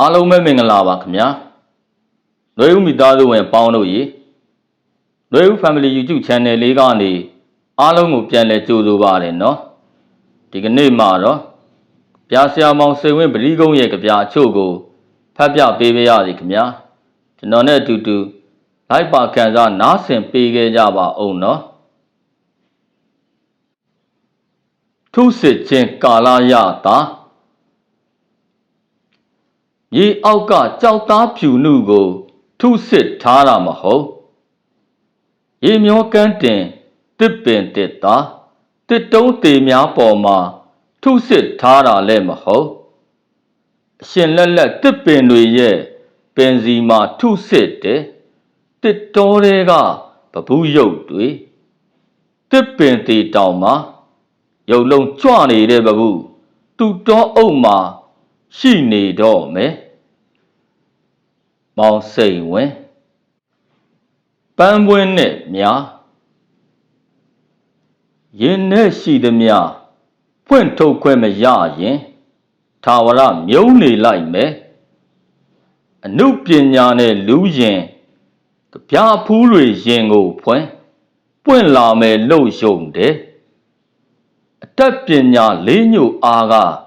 အားလုံးပဲမင်္ဂလာပါခင်ဗျာလွေဦးမိသားစုဝင်ပေါင်းတို့ရေလွေဦး Family YouTube Channel လေးကနေအားလုံးကိုပြန်လည်ကြိုဆိုပါတယ်နော်ဒီကနေ့မှာတော့ပြာဆရာမောင်စေဝင်းပရိကုံးရဲ့ကြပြအချို့ကိုဖတ်ပြပေးပါရစေခင်ဗျာကျွန်တော်နဲ့အတူတူ live ပါခံစားနားဆင်ပေးခဲ့ကြပါအောင်နော်ထုစစ်ချင်းကာလာရတာ ရေအောက်ကကြောက်သားဖြူနုကို ထုစစ်ထားတာမဟုတ်ရေမျောကန်းတင်တစ်ပင်တစ်သားတစ်တုံးသေးများပေါ်မှာထုစစ်ထားတာလည်းမဟုတ်အရှင်လက်လက်တစ်ပင်တွေရဲ့ပင်စီမှာထုစစ်တယ်တစ်တော်တွေကပပူးရုပ်တွေတစ်ပင်သေးတောင်မှာရုပ်လုံးကြွနေတဲ့ပပူးသူ့တော်အုပ်မှာ ရှိနေတော့မယ်မောင်စိန်ဝင်ပန်းပွင့်နဲ့များရင်နဲ့ရှိသည်များဖွင့်ထုတ်ခွင့်မရရင်သာဝရမြုံနေလိုက်မယ်အနုပညာနဲ့လူရင်ကြပြားဖူးတွေရင်ကိုဖွင့်ပွင့်လာမယ်လို့ယုံတယ်အတတ်ပညာလေးညို့အားကစ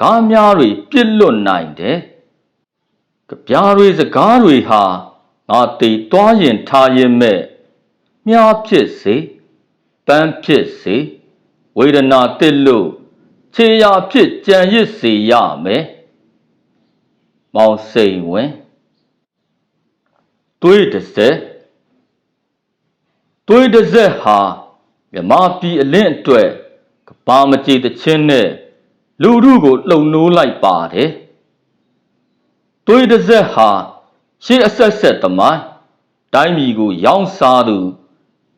ကားများတွေပြစ်လွတ်နိုင်တယ်ကြပြားတွေစကားတွေဟာငါတိတ်သွားရင်ထားရင်မဲ့မြားဖြစ်စေပန်းဖြစ်စေဝေဒနာတစ်လို့ခြေရာဖြစ်ကြံရစ်စေရမယ်မောင်စိန်ဝင်တွေးတစ်စက်တွေးတစ်စက်ဟာမြမပြည်အလင့်အတွက်ကဘာမကြည်တချင်းနဲ့ လူထုကိုလှုံနိုးလိုက်ပါတယ်တွေးတစ်စက်ဟာရှေးအဆက်ဆက်သမိုင်းတိုင်းပြည်ကိုရောင်းစားသူ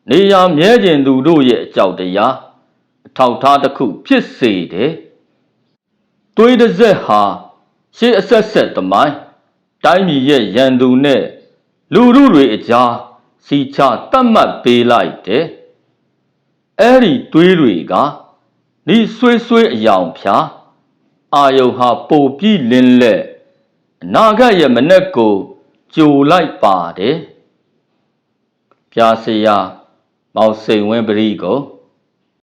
နေရမြဲကျင်သူတို့ရဲ့အကြောက်တရားအထောက်ထားတစ်ခုဖြစ်စေတယ်။တွေးတစ်စက်ဟာရှေးအဆက်ဆက်သမိုင်းတိုင်းပြည်ရဲ့ရန်သူနဲ့လူထုတွေအကြားစီချတတ်မှတ်ပေးလိုက်တယ်။အဲ့ဒီတွေးတွေက ဤဆွေးဆွေးအယောင်ဖြာအာယုံဟာပိုပြီးလင်းလက်အနာဂတ်ရဲ့မနဲ့ကိုကြိုလိုက်ပါတယ်။ပြာစရာမောင်စိန်ဝင်းပရိကို